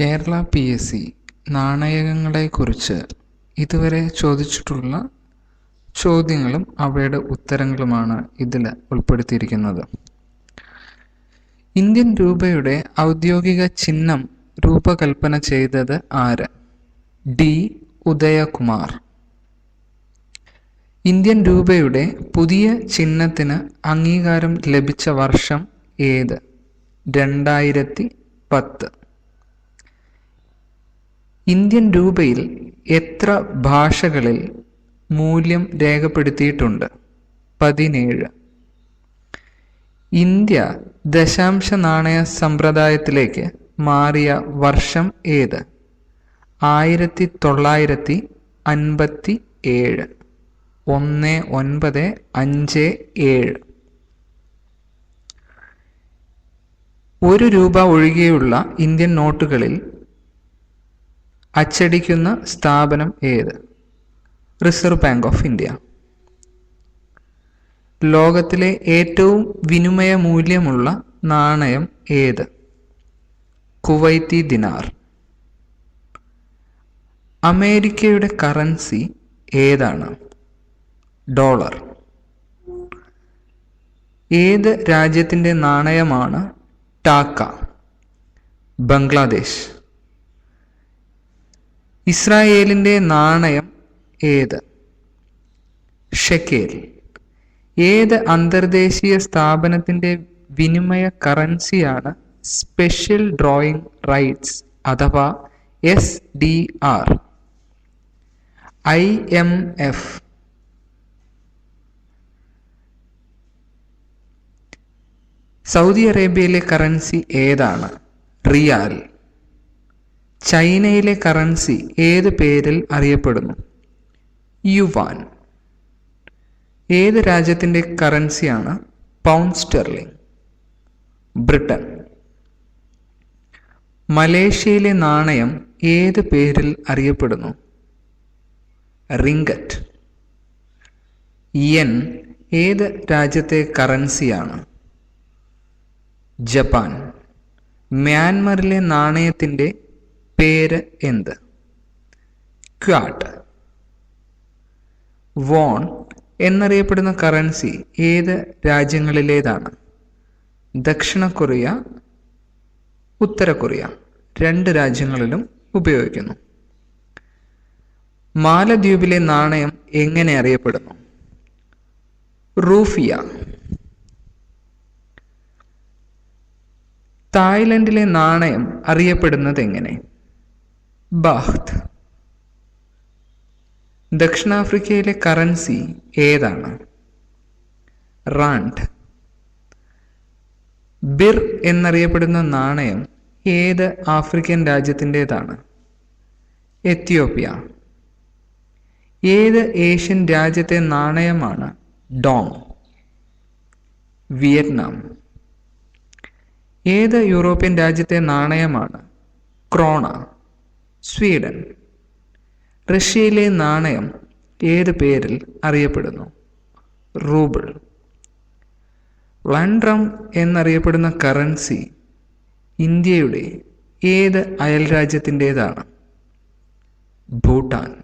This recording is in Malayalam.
കേരള പി എസ് സി നാണയങ്ങളെക്കുറിച്ച് ഇതുവരെ ചോദിച്ചിട്ടുള്ള ചോദ്യങ്ങളും അവയുടെ ഉത്തരങ്ങളുമാണ് ഇതിൽ ഉൾപ്പെടുത്തിയിരിക്കുന്നത്. ഇന്ത്യൻ രൂപയുടെ ഔദ്യോഗിക ചിഹ്നം രൂപകൽപ്പന ചെയ്തത് ആര്? ഡി. ഉദയകുമാർ. ഇന്ത്യൻ രൂപയുടെ പുതിയ ചിഹ്നത്തിന് അംഗീകാരം ലഭിച്ച വർഷം ഏത്? രണ്ടായിരത്തി പത്ത്. ഇന്ത്യൻ രൂപയിൽ എത്ര ഭാഷകളിൽ മൂല്യം രേഖപ്പെടുത്തിയിട്ടുണ്ട്? പതിനേഴ്. ഇന്ത്യ ദശാംശ നാണയ സമ്പ്രദായത്തിലേക്ക് മാറിയ വർഷം ഏത്? ആയിരത്തി തൊള്ളായിരത്തി അൻപത്തി ഏഴ് ഒന്ന് ഒൻപത് അഞ്ച് ഏഴ്. ഒരു രൂപ ഒഴികെയുള്ള ഇന്ത്യൻ നോട്ടുകളിൽ അച്ചടിക്കുന്ന സ്ഥാപനം ഏത്? റിസർവ് ബാങ്ക് ഓഫ് ഇന്ത്യ ലോകത്തിലെ ഏറ്റവും വിനിമയ മൂല്യമുള്ള നാണയം ഏത്? കുവൈത്തി ദിനാർ. അമേരിക്കയുടെ കറൻസി ഏതാണ്? ഡോളർ. ഏത് രാജ്യത്തിന്റെ നാണയമാണ് ടാക്ക? ബംഗ്ലാദേശ്. ഇസ്രായേലിന്റെ നാണയം ഏത്? ഷെക്കേൽ. ഏത് അന്തർദേശീയ സ്ഥാപനത്തിന്റെ വിനിമയ കറൻസിയാണ് സ്പെഷ്യൽ ഡ്രോയിങ് റൈറ്റ്സ് അഥവാ S D R? I M F. Saudi അറേബ്യയിലെ കറൻസി ഏതാണ്? റിയാൽ. ചൈനയിലെ കറൻസി ഏത് പേരിൽ അറിയപ്പെടുന്നു? യുവാൻ. ഏത് രാജ്യത്തിന്റെ കറൻസിയാണ് പൗണ്ട് സ്റ്റെർലിംഗ്? ബ്രിട്ടൻ. മലേഷ്യയിലെ നാണയം ഏത് പേരിൽ അറിയപ്പെടുന്നു? റിംഗറ്റ്. യെൻ ഏത് രാജ്യത്തെ കറൻസിയാണ്? ജപ്പാൻ. മ്യാൻമറിലെ നാണയത്തിന്റെ പേര് എന്ത്? ക്വാട്ട് വോൺ എന്നറിയപ്പെടുന്ന കറൻസി ഏത് രാജ്യങ്ങളിലേതാണ്? ദക്ഷിണ കൊറിയ ഉത്തര കൊറിയ രണ്ട് രാജ്യങ്ങളിലും ഉപയോഗിക്കുന്നു. മാലദ്വീപിലെ നാണയം എങ്ങനെ അറിയപ്പെടുന്നു? റൂഫിയ. തായ്ലൻഡിലെ നാണയം അറിയപ്പെടുന്നത് എങ്ങനെ? ബാഹ്ത്. ദക്ഷിണാഫ്രിക്കയിലെ കറൻസി ഏതാണ്? റാൻഡ്. ബിർ എന്നറിയപ്പെടുന്ന നാണയം ഏത് ആഫ്രിക്കൻ രാജ്യത്തിന്റെതാണ്? എത്യോപ്യ. ഏത് ഏഷ്യൻ രാജ്യത്തെ നാണയമാണ് ഡോങ്? വിയറ്റ്നാം. ഏത് യൂറോപ്യൻ രാജ്യത്തെ നാണയമാണ് ക്രോണ? സ്വീഡൻ. റഷ്യയിലെ നാണയം ഏത് പേരിൽ അറിയപ്പെടുന്നു? റൂബിൾ. വൺഡ്രം എന്നറിയപ്പെടുന്ന കറൻസി ഇന്ത്യയുടെ ഏത് അയൽ രാജ്യത്തിന്റെതാണ് ഭൂട്ടാൻ.